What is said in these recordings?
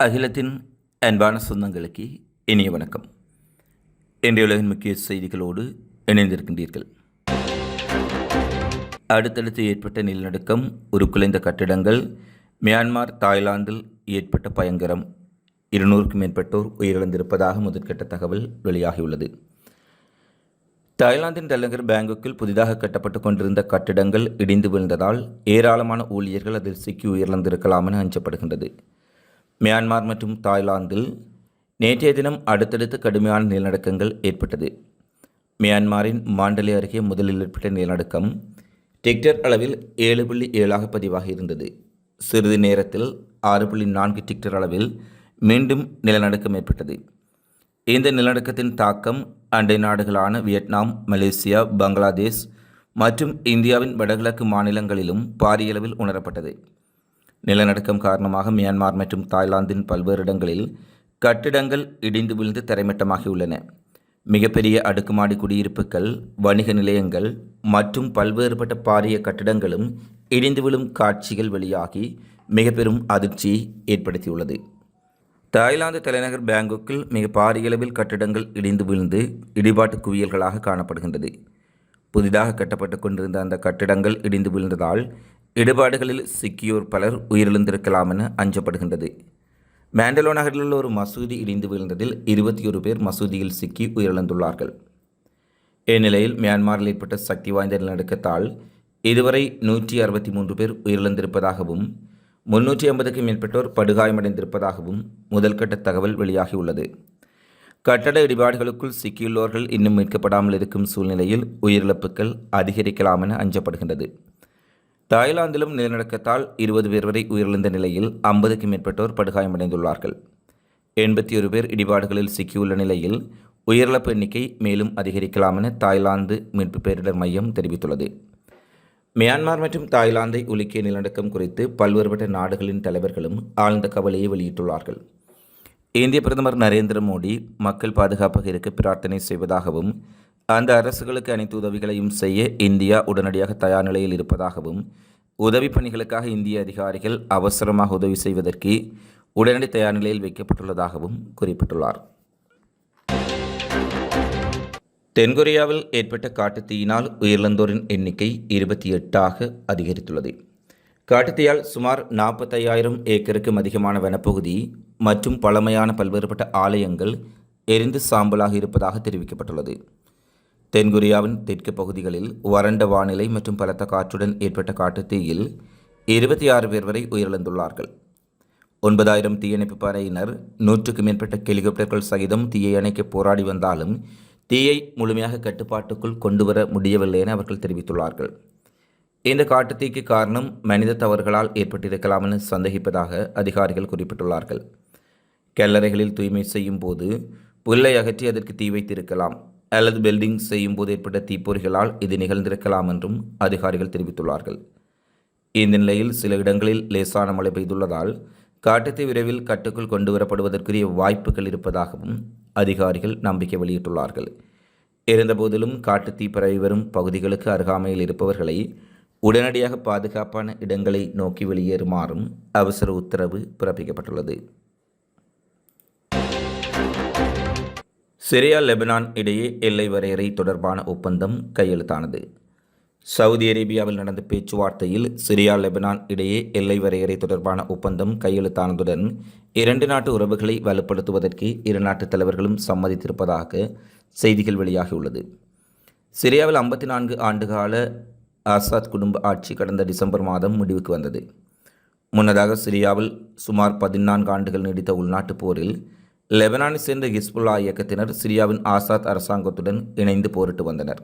அகிலத்தின் அன்பான சொந்தங்களுக்கு இனிய வணக்கம். இன்றைய உலகின் முக்கிய செய்திகளோடு இணைந்திருக்கின்றீர்கள். அடுத்தடுத்து ஏற்பட்ட நிலநடுக்கம் உருக்குலைந்த கட்டிடங்கள் மியான்மர் தாய்லாந்தில் ஏற்பட்ட பயங்கரம் இருநூறுக்கும் மேற்பட்டோர் உயிரிழந்திருப்பதாக முதற்கட்ட தகவல் வெளியாகியுள்ளது. தாய்லாந்தின் தலைநகர் பேங்காக்கில் புதிதாக கட்டப்பட்டுக் கொண்டிருந்த கட்டிடங்கள் இடிந்து விழுந்ததால் ஏராளமான ஊழியர்கள் அதில் சிக்கி உயிரிழந்திருக்கலாம் என அஞ்சப்படுகின்றது. மியான்மர் மற்றும் தாய்லாந்தில் நேற்றைய தினம் அடுத்தடுத்து கடுமையான நிலநடுக்கங்கள் ஏற்பட்டது. மியான்மரின் மாண்டலே அருகே முதலில் ஏற்பட்ட நிலநடுக்கம் டிக்டர் அளவில் ஏழு புள்ளி ஏழாக பதிவாக இருந்தது. சிறிது நேரத்தில் ஆறு புள்ளி நான்கு டிக்டர் அளவில் மீண்டும் நிலநடுக்கம் ஏற்பட்டது. இந்த நிலநடுக்கத்தின் தாக்கம் அண்டை நாடுகளான வியட்நாம் மலேசியா பங்களாதேஷ் மற்றும் இந்தியாவின் வடகிழக்கு மாநிலங்களிலும் பாரியளவில் உணரப்பட்டது. நிலநடுக்கம் காரணமாக மியான்மர் மற்றும் தாய்லாந்தின் பல்வேறு இடங்களில் கட்டிடங்கள் இடிந்து விழுந்து தரைமட்டமாகியுள்ளன. மிகப்பெரிய அடுக்குமாடி குடியிருப்புகள் வணிக நிலையங்கள் மற்றும் பல்வேறுபட்ட பாரிய கட்டிடங்களும் இடிந்து விழும் காட்சிகள் வெளியாகி மிக பெரும் அதிர்ச்சியை ஏற்படுத்தியுள்ளது. தாய்லாந்து தலைநகர் பேங்காக்கில் மிக பாரிய அளவில் கட்டிடங்கள் இடிந்து விழுந்து இடிபாட்டு குவியல்களாக காணப்படுகின்றது. புதிதாக கட்டப்பட்டு கொண்டிருந்த அந்த கட்டிடங்கள் இடிந்து விழுந்ததால் இடுபாடுகளில் சிக்கியோர் பலர் உயிரிழந்திருக்கலாம் என அஞ்சப்படுகின்றது. மேண்டலோ நகரில் உள்ள ஒரு மசூதி இடிந்து விழுந்ததில் இருபத்தி ஒரு பேர் மசூதியில் சிக்கி உயிரிழந்துள்ளார்கள். இந்நிலையில் மியான்மரில் ஏற்பட்ட சக்தி வாய்ந்த நிலநடுக்கத்தால் இதுவரை நூற்றி அறுபத்தி மூன்று பேர் உயிரிழந்திருப்பதாகவும் முன்னூற்றி ஐம்பதுக்கும் மேற்பட்டோர் படுகாயமடைந்திருப்பதாகவும் முதல்கட்ட தகவல் வெளியாகியுள்ளது. கட்டட இடிபாடுகளுக்குள் சிக்கியுள்ளோர்கள் இன்னும் மீட்கப்படாமல் இருக்கும் சூழ்நிலையில் உயிரிழப்புகள் அதிகரிக்கலாம் என அஞ்சப்படுகின்றது. தாய்லாந்திலும் நிலநடுக்கத்தால் இருபது பேர் வரை உயிரிழந்த நிலையில் ஐம்பதுக்கும் மேற்பட்டோர் படுகாயமடைந்துள்ளார்கள். எண்பத்தி ஒரு பேர் இடிபாடுகளில் சிக்கியுள்ள நிலையில் உயிரிழப்பு எண்ணிக்கை மேலும் அதிகரிக்கலாம் என தாய்லாந்து மீட்பு பேரிடர் மையம் தெரிவித்துள்ளது. மியான்மர் மற்றும் தாய்லாந்தை உலுக்கிய நிலநடுக்கம் குறித்து பல்வேறுபட்ட நாடுகளின் தலைவர்களும் ஆழ்ந்த கவலையை வெளியிட்டுள்ளார்கள். இந்திய பிரதமர் நரேந்திர மோடி மக்கள் பாதுகாப்பாக இருக்க பிரார்த்தனை செய்வதாகவும் அந்த அரசுகளுக்கு அனைத்து உதவிகளையும் செய்ய இந்தியா உடனடியாக தயார் நிலையில் இருப்பதாகவும் உதவி பணிகளுக்காக இந்திய அதிகாரிகள் அவசரமாக உதவி செய்வதற்கு உடனடி தயார் நிலையில் வைக்கப்பட்டுள்ளதாகவும் குறிப்பிட்டுள்ளார். தென்கொரியாவில் ஏற்பட்ட காட்டுத்தீயினால் உயிரிழந்தோரின் எண்ணிக்கை இருபத்தி எட்டாக அதிகரித்துள்ளது. காட்டுத்தீயால் சுமார் நாற்பத்தையாயிரம் ஏக்கருக்கும் அதிகமான வனப்பகுதி மற்றும் பழமையான பல்வேறுபட்ட ஆலயங்கள் எரிந்து சாம்பலாக இருப்பதாக தெரிவிக்கப்பட்டுள்ளது. தென்கொரியாவின் தெற்கு பகுதிகளில் வறண்ட வானிலை மற்றும் பலத்த காற்றுடன் ஏற்பட்ட காட்டுத்தீயில் இருபத்தி ஆறு பேர் வரை உயிரிழந்துள்ளார்கள். ஒன்பதாயிரம் தீயணைப்பு படையினர் நூற்றுக்கு மேற்பட்ட ஹெலிகாப்டர்கள் சகிதம் தீயை அணைக்க போராடி வந்தாலும் தீயை முழுமையாக கட்டுப்பாட்டுக்குள் கொண்டு வர முடியவில்லை என அவர்கள் தெரிவித்துள்ளார்கள். இந்த காட்டுத்தீக்கு காரணம் மனித தவறுகளால் ஏற்பட்டிருக்கலாம் என சந்தேகிப்பதாக அதிகாரிகள் குறிப்பிட்டுள்ளார்கள். கல்லறைகளில் தூய்மை செய்யும் போது புல்லை அகற்றி அதற்கு தீ வைத்திருக்கலாம். அல்லது பில்டிங் செய்யும் போது ஏற்பட்ட தீப்பொறிகளால் இது நிகழ்ந்திருக்கலாம் என்றும் அதிகாரிகள் தெரிவித்துள்ளார்கள். இந்த நிலையில் சில இடங்களில் லேசான மழை பெய்துள்ளதால் காட்டுத்தீ விரைவில் கட்டுக்குள் கொண்டு வரப்படுவதற்குரிய வாய்ப்புகள் இருப்பதாகவும் அதிகாரிகள் நம்பிக்கை வெளியிட்டுள்ளார்கள். இருந்தபோதிலும் காட்டுத்தீ பரவி வரும் பகுதிகளுக்கு அருகாமையில் இருப்பவர்களை உடனடியாக பாதுகாப்பான இடங்களை நோக்கி வெளியேறுமாறும் அவசர உத்தரவு பிறப்பிக்கப்பட்டுள்ளது. சிரியா லெபனான் இடையே எல்லை வரையறை தொடர்பான ஒப்பந்தம் கையெழுத்தானது. சவுதி அரேபியாவில் நடந்த பேச்சுவார்த்தையில் சிரியா லெபனான் இடையே எல்லை வரையறை தொடர்பான ஒப்பந்தம் கையெழுத்தானதுடன் இரண்டு நாட்டு உறவுகளை வலுப்படுத்துவதற்கு இரு நாட்டு தலைவர்களும் சம்மதித்திருப்பதாக செய்திகள் வெளியாகியுள்ளது. சிரியாவில் ஐம்பத்தி நான்கு ஆண்டுகால ஆசாத் குடும்ப ஆட்சி கடந்த டிசம்பர் மாதம் முடிவுக்கு வந்தது. முன்னதாக சிரியாவில் சுமார் பதினான்கு ஆண்டுகள் நீடித்த உள்நாட்டுப் போரில் லெபனானை சேர்ந்த ஹிஸ்புல்லா இயக்கத்தினர் சிரியாவின் ஆசாத் அரசாங்கத்துடன் இணைந்து போரிட்டு வந்தனர்.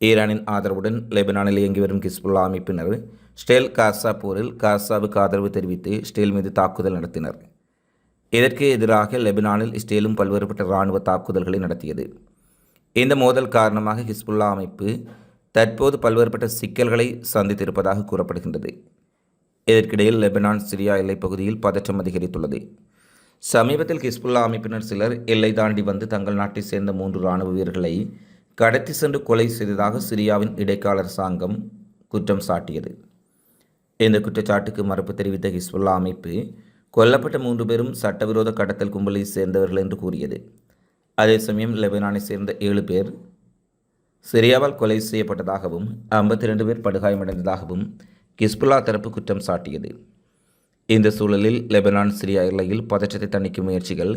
ஈரானின் ஆதரவுடன் லெபனானில் இயங்கி வரும் ஹிஸ்புல்லா அமைப்பினர் ஸ்டேல் காசா போரில் காசாவுக்கு ஆதரவு தெரிவித்து ஸ்டேல் மீது தாக்குதல் நடத்தினர். இதற்கு எதிராக லெபனானில் ஸ்டேலும் பல்வேறுபட்ட இராணுவ தாக்குதல்களை நடத்தியது. இந்த மோதல் காரணமாக ஹிஸ்புல்லா அமைப்பு தற்போது பல்வேறுபட்ட சிக்கல்களை சந்தித்திருப்பதாக கூறப்படுகின்றது. இதற்கிடையில் லெபனான் சிரியா எல்லைப்பகுதியில் பதற்றம் அதிகரித்துள்ளது. சமீபத்தில் ஹிஸ்புல்லா அமைப்பினர் சிலர் எல்லை தாண்டி வந்து தங்கள் நாட்டை சேர்ந்த மூன்று இராணுவ வீரர்களை கடத்தி சென்று கொலை செய்ததாக சிரியாவின் இடைக்கால அரசாங்கம் குற்றம் சாட்டியது. இந்த குற்றச்சாட்டுக்கு மறுப்பு தெரிவித்த ஹிஸ்புல்லா அமைப்பு கொல்லப்பட்ட மூன்று பேரும் சட்டவிரோத கடத்தல் கும்பலை சேர்ந்தவர்கள் என்று கூறியது. அதே சமயம் லெபனானை சேர்ந்த ஏழு பேர் சிரியாவால் கொலை செய்யப்பட்டதாகவும் ஐம்பத்தி ரெண்டு பேர் படுகாயமடைந்ததாகவும் கிஸ்புல்லா தரப்பு குற்றம் சாட்டியது. இந்த சூழலில் லெபனான் சிரியா எல்லையில் பதற்றத்தை தணிக்கும் முயற்சிகள்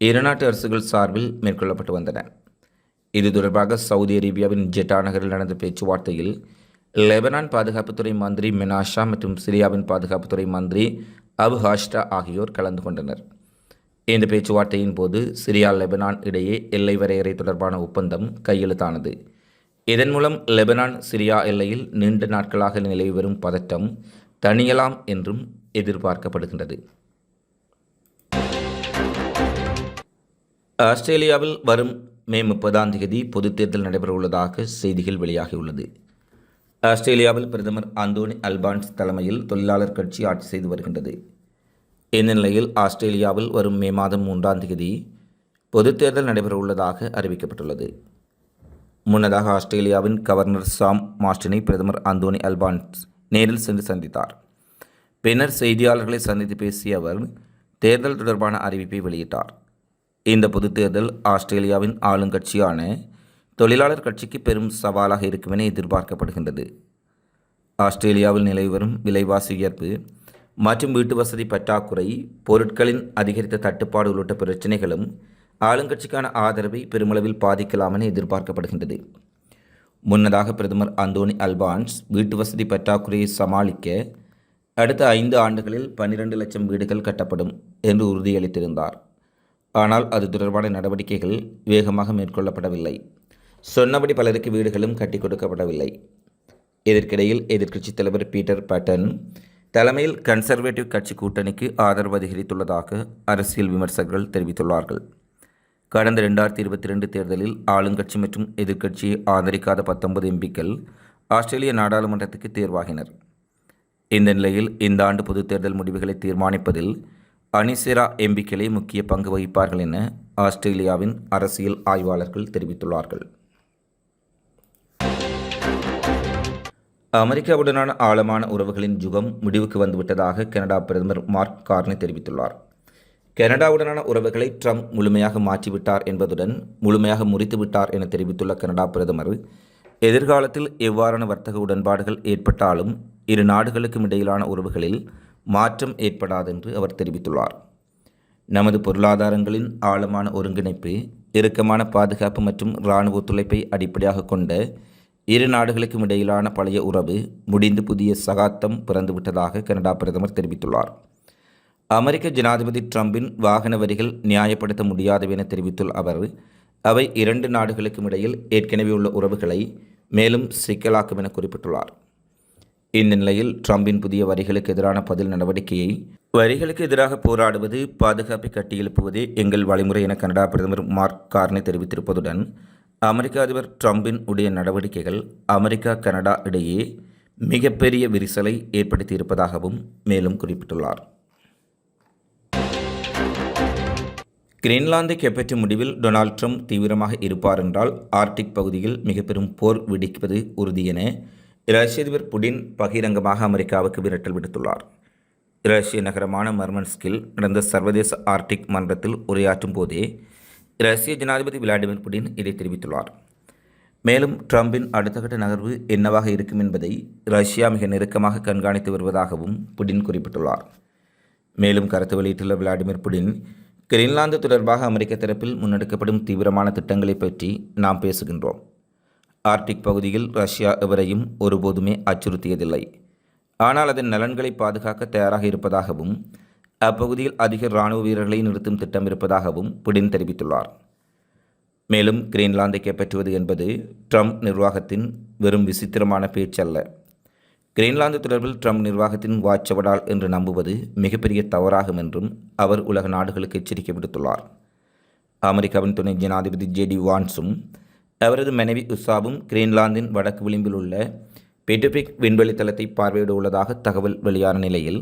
இரு நாட்டு அரசுகள் சார்பில் மேற்கொள்ளப்பட்டு வந்தன. இது தொடர்பாக சவுதி அரேபியாவின் ஜெட்டா நகரில் நடந்த பேச்சுவார்த்தையில் லெபனான் பாதுகாப்புத்துறை மந்திரி மெனாஷா மற்றும் சிரியாவின் பாதுகாப்புத்துறை மந்திரி அபு ஹாஷ்டா ஆகியோர் கலந்து கொண்டனர். இந்த பேச்சுவார்த்தையின் போது சிரியா லெபனான் இடையே எல்லை வரையறை தொடர்பான ஒப்பந்தம் கையெழுத்தானது. இதன் மூலம் லெபனான் சிரியா எல்லையில் நீண்ட நாட்களாக நிலவி வரும் பதட்டம் தணியலாம் என்றும் எதிர்பார்க்கப்படுகின்றது. ஆஸ்திரேலியாவில் வரும் மே முப்பதாம் தேதி பொதுத் தேர்தல் நடைபெறவுள்ளதாக செய்திகள் வெளியாகியுள்ளது. ஆஸ்திரேலியாவில் பிரதமர் அந்தோனி அல்பான்ஸ் தலைமையில் தொழிலாளர் கட்சி ஆட்சி செய்து வருகின்றது. இந்த நிலையில் ஆஸ்திரேலியாவில் வரும் மே மாதம் மூன்றாம் தேதி பொதுத் தேர்தல் நடைபெறவுள்ளதாக அறிவிக்கப்பட்டுள்ளது. முன்னதாக ஆஸ்திரேலியாவின் கவர்னர் சாம் மாஸ்டினை பிரதமர் அந்தோனி அல்பான்ஸ் நேரில் சென்று சந்தித்தார். பின்னர் செய்தியாளர்களை சந்தித்து பேசிய அவர் தேர்தல் தொடர்பான அறிவிப்பை வெளியிட்டார். இந்த பொதுத் தேர்தல் ஆஸ்திரேலியாவின் ஆளுங்கட்சியான தொழிலாளர் கட்சிக்கு பெரும் சவாலாக இருக்கும் என எதிர்பார்க்கப்படுகின்றது. ஆஸ்திரேலியாவில் நிலவி வரும் விலைவாசி உயர்வு மற்றும் வீட்டு வசதி பற்றாக்குறை பொருட்களின் அதிகரித்த தட்டுப்பாடு உள்ளிட்ட பிரச்சினைகளும் ஆளுங்கட்சிக்கான ஆதரவை பெருமளவில் பாதிக்கலாம் என எதிர்பார்க்கப்படுகின்றது. முன்னதாக பிரதமர் அந்தோனி அல்பான்ஸ் வீட்டு வசதி பற்றாக்குறையை சமாளிக்க அடுத்த ஐந்து ஆண்டுகளில் பன்னிரண்டு லட்சம் வீடுகள் கட்டப்படும் என்று உறுதியளித்திருந்தார். ஆனால் அது தொடர்பான நடவடிக்கைகள் வேகமாக மேற்கொள்ளப்படவில்லை. சொன்னபடி பலருக்கு வீடுகளும் கட்டி கொடுக்கப்படவில்லை. இதற்கிடையில் எதிர்க்கட்சித் தலைவர் பீட்டர் பேட்டன் தலைமையில் கன்சர்வேட்டிவ் கட்சி கூட்டணிக்கு ஆதரவு அதிகரித்துள்ளதாக அரசியல் விமர்சகர்கள் தெரிவித்துள்ளார்கள். கடந்த ரெண்டாயிரத்தி இருபத்தி ரெண்டு தேர்தலில் ஆளுங்கட்சி மற்றும் எதிர்க்கட்சியை ஆதரிக்காத பத்தொன்பது எம்பிக்கள் ஆஸ்திரேலிய நாடாளுமன்றத்துக்கு தேர்வாகினர். இந்த நிலையில் இந்த ஆண்டு பொதுத் தேர்தல் முடிவுகளை தீர்மானிப்பதில் அனிசெரா எம்பிக்களே முக்கிய பங்கு வகிப்பார்கள் என ஆஸ்திரேலியாவின் அரசியல் ஆய்வாளர்கள் தெரிவித்துள்ளார்கள். அமெரிக்காவுடனான ஆழமான உறவுகளின் யுகம் முடிவுக்கு வந்துவிட்டதாக கனடா பிரதமர் மார்க் கார்னி தெரிவித்துள்ளார். கனடாவுடனான உறவுகளை ட்ரம்ப் முழுமையாக மாற்றிவிட்டார் என்பதுடன் முழுமையாக முறித்துவிட்டார் என தெரிவித்துள்ள கனடா பிரதமர் எதிர்காலத்தில் எவ்வாறான வர்த்தக உடன்பாடுகள் ஏற்பட்டாலும் இரு நாடுகளுக்கும் இடையிலான உறவுகளில் மாற்றம் ஏற்படாது என்று அவர் தெரிவித்துள்ளார். நமது பொருளாதாரங்களின் ஆழமான ஒருங்கிணைப்பு இறுக்கமான பாதுகாப்பு மற்றும் இராணுவ ஒத்துழைப்பை அடிப்படையாக கொண்ட இரு நாடுகளுக்கும் இடையிலான பழைய உறவு முடிந்து புதிய சகாத்தம் பிறந்துவிட்டதாக கனடா பிரதமர் தெரிவித்துள்ளார். அமெரிக்க ஜனாதிபதி ட்ரம்பின் வாகன வரிகள் நியாயப்படுத்த முடியாதவை என தெரிவித்துள்ள அவர் அவை இரண்டு நாடுகளுக்கும் இடையில் ஏற்கனவே உள்ள உறவுகளை மேலும் சிக்கலாக்கும் என குறிப்பிட்டுள்ளார். இந்த நிலையில் ட்ரம்பின் புதிய வரிகளுக்கு எதிரான பதில் நடவடிக்கையை வரிகளுக்கு எதிராக போராடுவது பாதுகாப்பை கட்டியெழுப்புவதே எங்கள் வழிமுறை என கனடா பிரதமர் மார்க் கார்னே தெரிவித்திருப்பதுடன் அமெரிக்க அதிபர் ட்ரம்பின் உடைய நடவடிக்கைகள் அமெரிக்கா கனடா இடையே மிகப்பெரிய விரிசலை ஏற்படுத்தியிருப்பதாகவும் மேலும் குறிப்பிட்டுள்ளார். கிரீன்லாந்தை கைப்பற்றும் முடிவில் டொனால்ட் ட்ரம்ப் தீவிரமாக இருப்பார் என்றால் ஆர்டிக் பகுதியில் மிக பெரும் போர் வெடிப்பது உறுதி என ரஷ்ய அதிபர் புடின் பகிரங்கமாக அமெரிக்காவுக்கு விரட்டல் விடுத்துள்ளார். ரஷ்ய நகரமான மர்மன்ஸ்கில் நடந்த சர்வதேச ஆர்டிக் மன்றத்தில் உரையாற்றும் போதே ரஷ்ய ஜனாதிபதி விளாடிமிர் புடின் இதை தெரிவித்துள்ளார். மேலும் ட்ரம்பின் அடுத்த கட்ட நகர்வு என்னவாக இருக்கும் என்பதை ரஷ்யா மிக நெருக்கமாக கண்காணித்து வருவதாகவும் புடின் குறிப்பிட்டுள்ளார். மேலும் கருத்து வெளியிட்டுள்ள விளாடிமிர் புடின் கிரீன்லாந்து தொடர்பாக அமெரிக்க தரப்பில் முன்னெடுக்கப்படும் தீவிரமான திட்டங்களை பற்றி நாம் பேசுகின்றோம். ஆர்டிக் பகுதியில் ரஷ்யா எவரையும் ஒருபோதுமே அச்சுறுத்தியதில்லை. ஆனால் அதன் நலன்களை பாதுகாக்க தயாராக இருப்பதாகவும் அப்பகுதியில் அதிக இராணுவ வீரர்களை நிறுத்தும் திட்டம் இருப்பதாகவும் புடின் தெரிவித்துள்ளார். மேலும் கிரீன்லாந்தை கைப்பற்றுவது என்பது ட்ரம்ப் நிர்வாகத்தின் வெறும் விசித்திரமான பேச்சல்ல. கிரீன்லாந்து தொடர்பில் ட்ரம்ப் நிர்வாகத்தின் வாச்சவடால் என்று நம்புவது மிகப்பெரிய தவறாகும் என்றும் அவர் உலக நாடுகளுக்கு எச்சரிக்கை விடுத்துள்ளார். அமெரிக்காவின் துணை ஜனாதிபதி ஜேடி வான்ஸும் அவரது மனைவி உஷாவும் கிரீன்லாந்தின் வடக்கு விளிம்பில் உள்ள பெட்டபிக் விண்வெளி தளத்தை பார்வையிட உள்ளதாக தகவல் வெளியான நிலையில்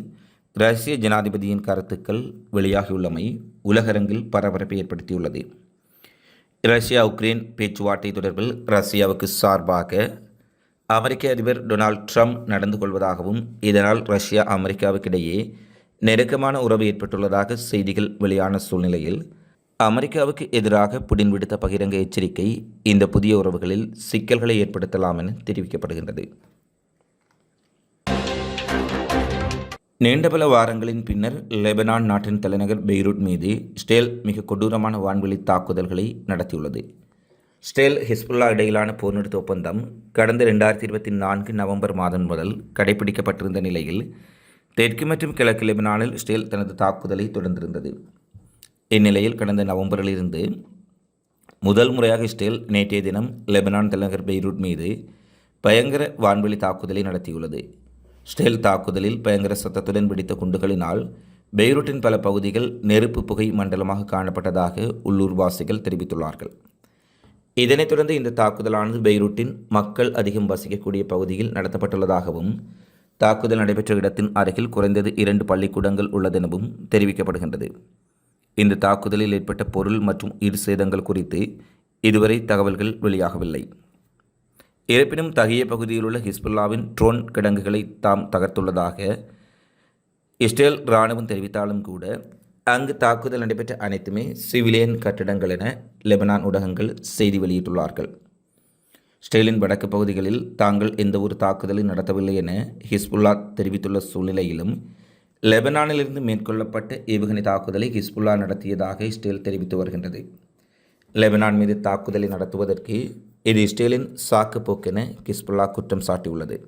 ரஷ்ய ஜனாதிபதியின் கருத்துக்கள் வெளியாகியுள்ளமை உலகரங்கில் பரபரப்பை ஏற்படுத்தியுள்ளது. ரஷ்யா உக்ரைன் பேச்சுவார்த்தை தொடர்பில் ரஷ்யாவுக்கு சார்பாக அமெரிக்க அதிபர் டொனால்ட் ட்ரம்ப் நடந்து கொள்வதாகவும் இதனால் ரஷ்யா அமெரிக்காவுக்கிடையே நெருக்கமான உறவு ஏற்பட்டுள்ளதாக செய்திகள் வெளியான சூழ்நிலையில் அமெரிக்காவுக்கு எதிராக புடின் விடுத்த பகிரங்க எச்சரிக்கை இந்த புதிய உறவுகளில் சிக்கல்களை ஏற்படுத்தலாம் என தெரிவிக்கப்படுகின்றது. நீண்ட பல வாரங்களின் பின்னர் லெபனான் நாட்டின் தலைநகர் பெய்ரூட் மீது ஸ்டேல் மிக கொடூரமான வான்வெளி தாக்குதல்களை நடத்தியுள்ளது. ஸ்டெல் ஹிஸ்புல்லா இடையிலான போர் நிறுத்த ஒப்பந்தம் கடந்த ரெண்டாயிரத்தி இருபத்தி நான்கு நவம்பர் மாதம் முதல் கடைபிடிக்கப்பட்டிருந்த நிலையில் தெற்கு மற்றும் கிழக்கு லெபனானில் ஸ்டெல் தனது தாக்குதலை தொடர்ந்திருந்தது. இந்நிலையில் கடந்த நவம்பரிலிருந்து முதல் முறையாக ஸ்டெல் நேற்றைய தினம் லெபனான் தலைநகர் பெய்ரூட் மீது பயங்கர வான்வெளி தாக்குதலை நடத்தியுள்ளது. ஸ்டெல் தாக்குதலில் பயங்கர சத்தத்துடன் வெடித்த குண்டுகளினால் பெய்ரூட்டின் பல பகுதிகள் நெருப்பு புகை மண்டலமாக காணப்பட்டதாக உள்ளூர்வாசிகள் தெரிவித்துள்ளார்கள். இதனைத் தொடர்ந்து இந்த தாக்குதலானது பெய்ரூட்டின் மக்கள் அதிகம் வசிக்கக்கூடிய பகுதியில் நடத்தப்பட்டுள்ளதாகவும் தாக்குதல் நடைபெற்ற இடத்தின் அருகில் குறைந்தது இரண்டு பள்ளிக்கூடங்கள் உள்ளதெனவும் தெரிவிக்கப்படுகின்றது. இந்த தாக்குதலில் ஏற்பட்ட பொருள் மற்றும் இரு சேதங்கள் குறித்து இதுவரை தகவல்கள் வெளியாகவில்லை. இருப்பினும் தகிய பகுதியில் உள்ள ஹிஸ்புல்லாவின் ட்ரோன் கிடங்குகளை தாம் தகர்த்துள்ளதாக இஸ்ரேல் இராணுவம் தெரிவித்தாலும் கூட அங்கு தாக்குதல் நடைபெற்ற அனைத்துமே சிவிலியன் கட்டிடங்கள் என லெபனான் ஊடகங்கள் செய்தி வெளியிட்டுள்ளார்கள். ஸ்டெயிலின் வடக்கு பகுதிகளில் தாங்கள் எந்த ஒரு தாக்குதலும் நடத்தவில்லை என ஹிஸ்புல்லா தெரிவித்துள்ள சூழ்நிலையிலும் லெபனானிலிருந்து மேற்கொள்ளப்பட்ட ஏவுகணை தாக்குதலை ஹிஸ்புல்லா நடத்தியதாக இஸ்ரேல் தெரிவித்து வருகின்றது. லெபனான் மீது தாக்குதலை நடத்துவதற்கு இது இஸ்ரேலின் சாக்கு போக்கென கிஸ்புல்லா குற்றம் சாட்டியுள்ளது.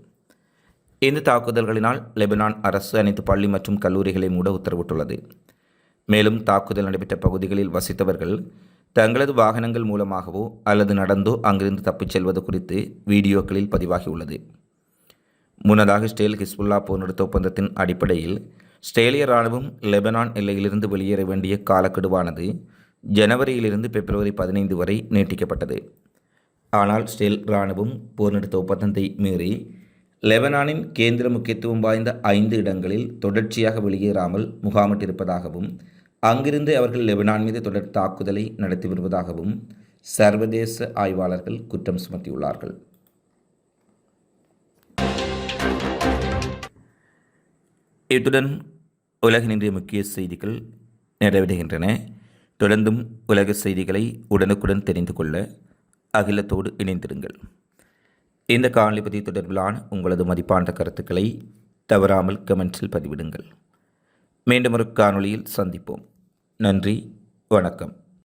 இந்த தாக்குதல்களினால் லெபனான் அரசு அனைத்து பள்ளி மற்றும் கல்லூரிகளை மூட உத்தரவிட்டுள்ளது. மேலும் தாக்குதல் நடைபெற்ற பகுதிகளில் வசித்தவர்கள் தங்களது வாகனங்கள் மூலமாகவோ அல்லது நடந்தோ அங்கிருந்து தப்பிச் செல்வது குறித்து வீடியோக்களில் பதிவாகியுள்ளது முன்னதாக ஸ்டேல் ஹிஸ்புல்லா போர் நிறுத்த ஒப்பந்தத்தின் அடிப்படையில் ஸ்டேலிய இராணுவம் லெபனான் எல்லையிலிருந்து வெளியேற வேண்டிய காலக்கெடுவானது ஜனவரியிலிருந்து பிப்ரவரி பதினைந்து வரை நீட்டிக்கப்பட்டது. ஆனால் ஸ்டேல் இராணுவம் போர் நிறுத்த ஒப்பந்தத்தை மீறி லெபனானின் கேந்திர முக்கியத்துவம் வாய்ந்த ஐந்து இடங்களில் தொடர்ச்சியாக வெளியேறாமல் முகாமிட்டிருப்பதாகவும் அங்கிருந்து அவர்கள் லெபனான் மீது தொடர் தாக்குதலை நடத்தி வருவதாகவும் சர்வதேச ஆய்வாளர்கள் குற்றம் சுமத்தியுள்ளார்கள். இத்துடன் உலகின் முக்கிய செய்திகள் நிறைவடைகின்றன. தொடர்ந்தும் உலக செய்திகளை உடனுக்குடன் தெரிந்து கொள்ள அகிலத்தோடு இணைந்திருங்கள். இந்த காணொலி பதிவு தொடர்பிலான உங்களது மதிப்பான கருத்துக்களை தவறாமல் கமெண்ட்ஸில் பதிவிடுங்கள். மீண்டும் ஒரு காணொளியில் சந்திப்போம். நன்றி வணக்கம்.